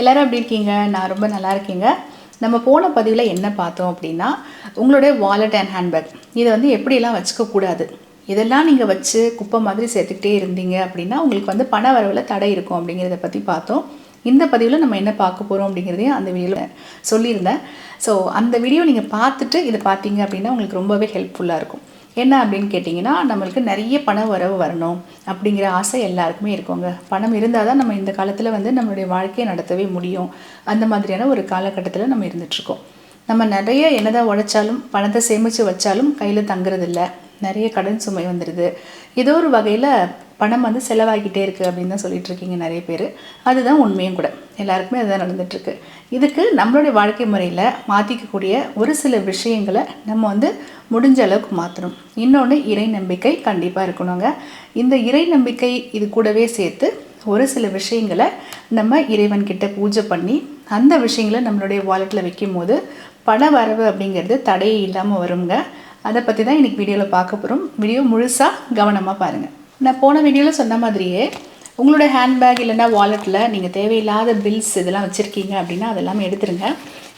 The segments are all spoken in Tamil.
எல்லாரும் எப்படி இருக்கீங்க? நான் ரொம்ப நல்லா இருக்கீங்க. நம்ம போன பதிவில் என்ன பார்த்தோம் அப்படின்னா உங்களுடைய வாலெட் அண்ட் ஹேண்ட்பேக் இதை வந்து எப்படியெல்லாம் வச்சுக்கக்கூடாது? இதெல்லாம் நீங்கள் வச்சு குப்பை மாதிரி சேர்த்துக்கிட்டே இருந்தீங்க அப்படின்னா உங்களுக்கு வந்து பண வரவில் தடை இருக்கும் அப்படிங்கிறத பற்றி பார்த்தோம். இந்த பதிவில் நம்ம என்ன பார்க்க போகிறோம் அப்படிங்கிறதையும் அந்த வீடியோவில் சொல்லியிருந்தேன். ஸோ அந்த வீடியோ நீங்கள் பார்த்துட்டு இதை பார்த்தீங்க அப்படின்னா உங்களுக்கு ரொம்பவே ஹெல்ப்ஃபுல்லாக இருக்கும். என்ன அப்படின்னு கேட்டிங்கன்னா நம்மளுக்கு நிறைய பண வரவு வரணும் அப்படிங்கிற ஆசை எல்லாருக்குமே இருக்குங்க. பணம் இருந்தால் தான் நம்ம இந்த காலத்தில் வந்து நம்மளுடைய வாழ்க்கையை நடத்தவே முடியும். அந்த மாதிரியான ஒரு காலகட்டத்தில் நம்ம இருந்துகிட்ருக்கோம் நம்ம நிறைய என்னதான் உழைச்சாலும் பணத்தை சேமித்து வச்சாலும் கையில் தங்குறதில்ல. நிறைய கடன் சுமை வந்துடுது ஏதோ ஒரு வகையில் பணம் வந்து செலவாகிட்டே இருக்குது அப்படின்னு தான் சொல்லிகிட்ருக்கீங்க நிறைய பேர். அதுதான் உண்மையும் கூட. எல்லாருக்குமே அதுதான் நடந்துகிட்ருக்கு இதுக்கு நம்மளுடைய வாழ்க்கை முறையில் மாற்றிக்கக்கூடிய ஒரு சில விஷயங்களை நம்ம வந்து முடிஞ்ச அளவுக்கு மாற்றணும் இன்னொன்று இறை நம்பிக்கை கண்டிப்பாக இருக்கணுங்க. இந்த இறை நம்பிக்கை இது கூடவே சேர்த்து ஒரு சில விஷயங்களை நம்ம இறைவன்கிட்ட பூஜை பண்ணி அந்த விஷயங்களை நம்மளுடைய வாலெட்டில் வைக்கும் போது பண வரவு அப்படிங்கிறது தடையே இல்லாமல் வருங்க. அதை பற்றி தான் இன்றைக்கி வீடியோவில் பார்க்க போகிறோம் வீடியோ முழுசாக கவனமாக பாருங்கள் நான் போன வீடியோவில் சொன்ன மாதிரியே உங்களோட ஹேண்ட்பேக் இல்லைன்னா வாலெட்டில் நீங்கள் தேவையில்லாத பில்ஸ் இதெல்லாம் வச்சுருக்கீங்க அப்படின்னா அதெல்லாமே எடுத்துருங்க.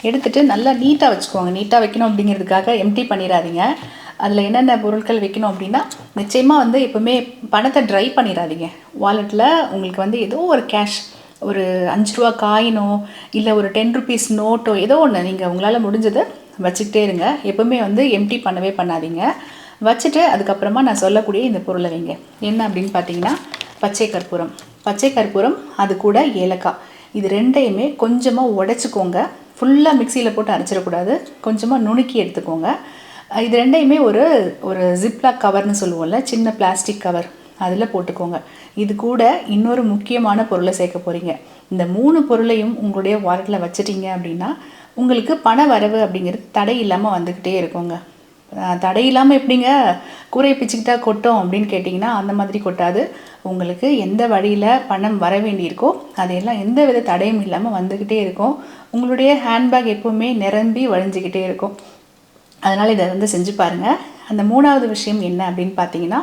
எடுத்துகிட்டு நல்லா நீட்டாக வச்சுக்கோங்க. நீட்டாக வைக்கணும் அப்படிங்கிறதுக்காக எம்டி பண்ணிடாதீங்க. அதில் என்னென்ன பொருட்கள் வைக்கணும் அப்படின்னா நிச்சயமாக வந்து எப்போவுமே பணத்தை ட்ரை பண்ணிடாதீங்க. வாலெட்டில் உங்களுக்கு வந்து ஏதோ ஒரு கேஷ் ஒரு அஞ்சு ரூபா காயினோ இல்லை ஒரு டென் ருபீஸ் நோட்டோ ஏதோ ஒன்று நீங்கள் உங்களால் முடிஞ்சதை வச்சுக்கிட்டே இருங்க. எப்போவுமே வந்து எம்டி பண்ணவே பண்ணாதீங்க. வச்சுட்டு அதுக்கப்புறமா நான் சொல்லக்கூடிய இந்த பொருளை வைங்க. என்ன அப்படின்னு பார்த்தீங்கன்னா பச்சை கற்பூரம். பச்சை கற்பூரம் அது கூட ஏலக்காய். இது ரெண்டையுமே கொஞ்சமாக உடச்சிக்கோங்க. ஃபுல்லாக மிக்சியில் போட்டு அரைச்சிடக்கூடாது. கொஞ்சமாக நுணுக்கி எடுத்துக்கோங்க. இது ரெண்டையுமே ஒரு ஒரு ஜிப்லாக் கவர்னு சொல்லுவோம்ல சின்ன பிளாஸ்டிக் கவர் அதில் போட்டுக்கோங்க. இது கூட இன்னொரு முக்கியமான பொருளை சேர்க்க போகிறீங்க இந்த மூணு பொருளையும் உங்களுடைய வாலெட்டில் வச்சிட்டிங்க அப்படின்னா உங்களுக்கு பண வரவு அப்படிங்கிறது தடை இல்லாமல் வந்துக்கிட்டே இருக்குங்க. தடை இல்லாமல் எப்படிங்க கூரையை பிச்சுக்கிட்டா கொட்டும் அப்படின்னு கேட்டிங்கன்னா அந்த மாதிரி கொட்டாது. உங்களுக்கு எந்த வழியில் பணம் வர வேண்டியிருக்கோ அதையெல்லாம் எந்த வித தடையும் இல்லாமல் வந்துக்கிட்டே இருக்கும். உங்களுடைய ஹேண்ட்பேக் எப்போவுமே நிரம்பி வழிஞ்சிக்கிட்டே இருக்கும். அதனால் இதை வந்து செஞ்சு பாருங்கள் அந்த மூணாவது விஷயம் என்ன அப்படின்னு பார்த்தீங்கன்னா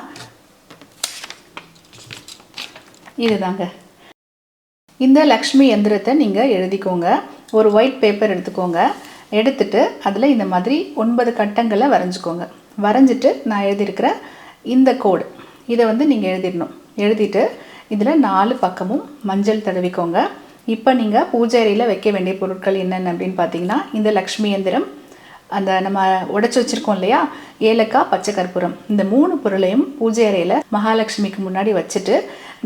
இதுதாங்க. இந்த லக்ஷ்மி எந்திரத்தை நீங்கள் எழுதிக்கோங்க. ஒரு ஒயிட் பேப்பர் எடுத்துக்கோங்க. எடுத்துட்டு அதில் இந்த மாதிரி ஒன்பது கட்டங்களை வரைஞ்சிக்கோங்க. வரைஞ்சிட்டு நான் எழுதியிருக்கிற இந்த கோடு. இதை வந்து நீங்கள் எழுதிடணும். எழுதிட்டு இதில் நாலு பக்கமும் மஞ்சள் தடவிக்கோங்க. இப்போ நீங்கள் பூஜை அறையில் வைக்க வேண்டிய பொருட்கள் என்னென்ன அப்படின்னு பார்த்தீங்கன்னா இந்த லக்ஷ்மி எந்திரம் அந்த நம்ம உடச்சி வச்சுருக்கோம் இல்லையா ஏலக்காய் பச்சை கற்பூரம். இந்த மூணு பொருளையும் பூஜை அறையில் மகாலட்சுமிக்கு முன்னாடி வச்சுட்டு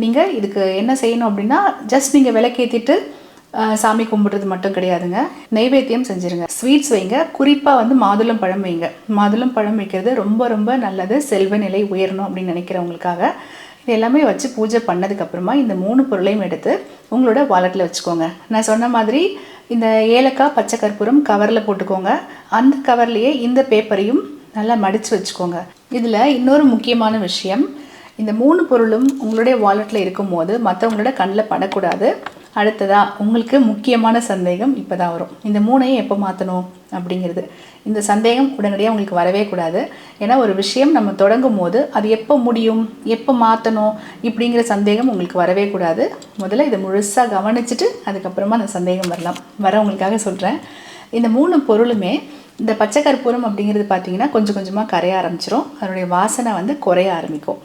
நீங்கள் இதுக்கு என்ன செய்யணும் அப்படின்னா ஜஸ்ட் நீங்கள் விளக்கேற்றிட்டு சாமி கும்பிட்றது மட்டும் கிடையாதுங்க. நைவேத்தியம் செஞ்சுருங்க. ஸ்வீட்ஸ் வைங்க. குறிப்பாக வந்து மாதுளம் பழம் வைங்க. மாதுளம் பழம் வைக்கிறது ரொம்ப ரொம்ப நல்லது. செல்வ நிலை உயரணும் அப்படின்னு நினைக்கிறவங்களுக்காக. இது எல்லாமே வச்சு பூஜை பண்ணதுக்கப்புறமா இந்த மூணு பொருளையும் எடுத்து உங்களோட வாலெட்டில் வச்சுக்கோங்க. நான் சொன்ன மாதிரி இந்த ஏலக்காய் பச்சை கற்பூரம் கவரில் போட்டுக்கோங்க. அந்த கவர்லேயே இந்த பேப்பரையும் நல்லா மடித்து வச்சுக்கோங்க. இதில் இன்னொரு முக்கியமான விஷயம் இந்த மூணு பொருளும் உங்களுடைய வாலெட்டில் இருக்கும்போது மற்றவங்களோட கண்ணில் படக்கூடாது. அடுத்ததாக உங்களுக்கு முக்கியமான சந்தேகம் இப்போ தான் வரும். இந்த மூணையும் எப்போ மாற்றணும் அப்படிங்கிறது. இந்த சந்தேகம் உடனடியாக உங்களுக்கு வரவே கூடாது. ஏன்னா ஒரு விஷயம் நம்ம தொடங்கும் போது அது எப்போ முடியும் எப்போ மாற்றணும் இப்படிங்கிற சந்தேகம் உங்களுக்கு வரவே கூடாது. முதல்ல இதை முழுசாக கவனிச்சுட்டு அதுக்கப்புறமா அந்த சந்தேகம் வரலாம். வரவங்களுக்காக சொல்கிறேன் இந்த மூணு பொருளுமே இந்த பச்சை கற்பூரம் அப்படிங்கிறது பார்த்தீங்கன்னா கொஞ்சம் கொஞ்சமாக கரைய ஆரம்பிச்சிரும். அதனுடைய வாசனை வந்து குறைய ஆரம்பிக்கும்.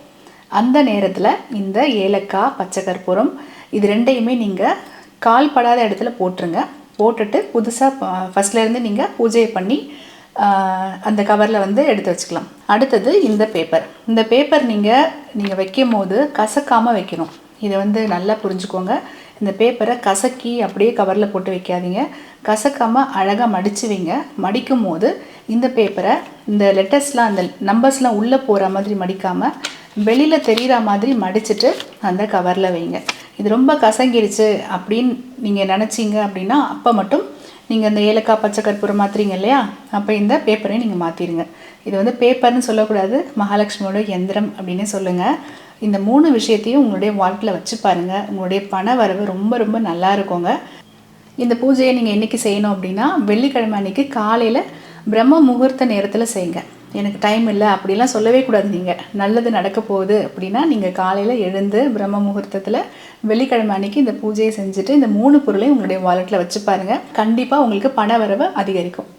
அந்த நேரத்தில் இந்த ஏலக்காய் பச்சை கற்பூரம் இது ரெண்டையுமே நீங்கள் கால் படாத இடத்துல போட்டுருங்க. போட்டுட்டு புதுசாக ஃபஸ்ட்லேருந்து நீங்கள் பூஜையை பண்ணி அந்த கவரில் வந்து எடுத்து வச்சுக்கலாம். அடுத்தது இந்த பேப்பர் இந்த பேப்பர் நீங்கள் நீங்கள் வைக்கும் போது கசக்காமல் வைக்கணும். இதை வந்து நல்லா புரிஞ்சுக்கோங்க. இந்த பேப்பரை கசக்கி அப்படியே கவரில் போட்டு வைக்காதீங்க. கசக்காமல் அழகாக மடித்து வைங்க. மடிக்கும் போது இந்த பேப்பரை இந்த லெட்டர்ஸ்லாம் அந்த நம்பர்ஸ்லாம் உள்ளே போகிற மாதிரி மடிக்காமல் வெளியில் தெரிகிற மாதிரி மடிச்சுட்டு அந்த கவரில் வைங்க. இது ரொம்ப கசங்கிடுச்சு அப்படின்னு நீங்கள் நினச்சிங்க அப்படின்னா அப்போ மட்டும் நீங்கள் இந்த ஏலக்காய் பச்சை கற்பூரம் மாற்றுறீங்க இல்லையா? அப்போ இந்த பேப்பரை நீங்கள் மாற்றிடுங்க இது வந்து பேப்பர்னு சொல்லக்கூடாது. மகாலட்சுமியோட எந்திரம் அப்படின்னு சொல்லுங்கள் இந்த மூணு விஷயத்தையும் உங்களுடைய வாழ்க்கையில் வச்சு பாருங்கள் உங்களுடைய பண வரவு ரொம்ப ரொம்ப நல்லா இருக்குங்க. இந்த பூஜையை நீங்கள் என்றைக்கு செய்யணும் அப்படின்னா வெள்ளிக்கிழமை அன்றைக்கி காலையில் பிரம்ம முகூர்த்த நேரத்தில் செய்யுங்க எனக்கு டைம் இல்லை அப்படிலாம் சொல்லவே கூடாது நீங்கள் நல்லது நடக்க போகுது அப்படின்னா நீங்கள் காலையில் எழுந்து பிரம்ம முகூர்த்தத்தில் வெள்ளிக்கிழமை அன்னைக்கு இந்த பூஜையை செஞ்சுட்டு இந்த மூணு பொருளையும் உங்களுடைய வாலெட்டில் வச்சு பாருங்கள் கண்டிப்பாக உங்களுக்கு பண வரவு அதிகரிக்கும்.